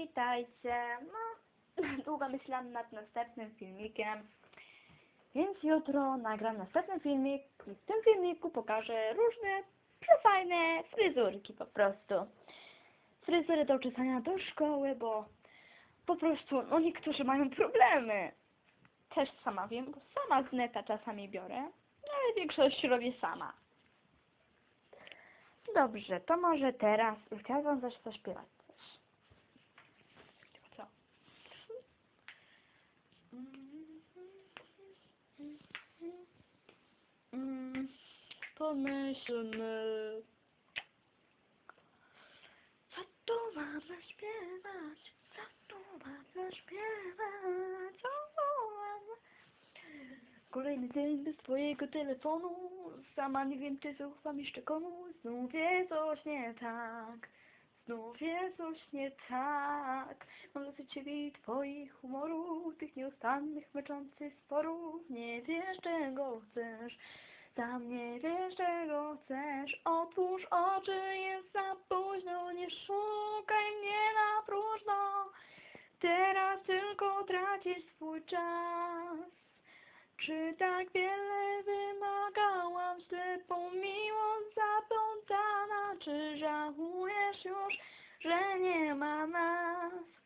witajcie. No, długo myślałam nad następnym filmikiem, więc jutro nagram następny filmik i w tym filmiku pokażę różne przefajne fryzurki po prostu. Fryzury do uczesania do szkoły, bo po prostu, no niektórzy mają problemy. Też sama wiem, bo sama z neta czasami biorę, no ale większość robię sama. Dobrze, to może teraz chciałabym coś zaśpiewać też. Co? Mm, Pomyślmy. Co tu mamy śpiewać? Co tu mamy śpiewać? Kolejny dzień bez twojego telefonu Sama nie wiem czy zaufam jeszcze komuś Znów jest coś nie tak Znów jest coś nie tak Mam dosyć ciebie i twoich humorów Tych nieustannych, męczących sporów Nie wiesz czego chcesz Sam nie wiesz czego chcesz. Otwórz oczy, jest za późno. Nie szukaj mnie na próżno. Teraz tylko tracisz swój czas. Czy tak wiele wymagałam ślepą miłość zaplątana? Czy żałujesz już, że nie ma nas?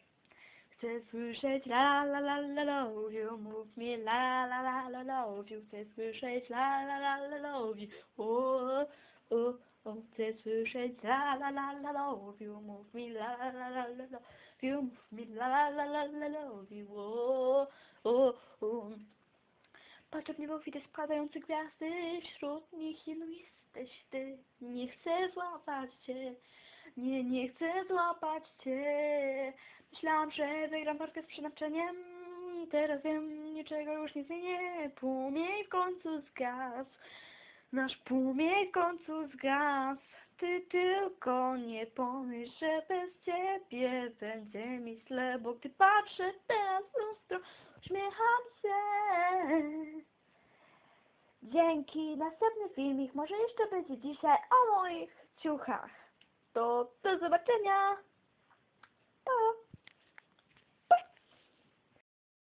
Chcę słyszeć la la la la love you, mów mi la la la la love you. Chcę słyszeć la la la la love you, o, o, o. Chcę słyszeć la la la la love you, mów mi la la la la love you, mów mi la la la la love you, o, o, o. Patrz w niebo widzę spadające gwiazdy, wśród nich ilu jesteś ty. Nie chcę złapać cię, nie, nie chcę złapać cię. Myślałam, że wygram walkę z przeznaczeniem, teraz wiem, niczego już nie zmienię. Płomień w końcu zgasł, nasz płomień w końcu zgasł. Ty tylko nie pomyśl, że bez ciebie będzie mi źle, bo gdy patrzę teraz w lustro, uśmiecham się. Dzięki. Następny filmik może jeszcze będzie dzisiaj o moich ciuchach. To do zobaczenia.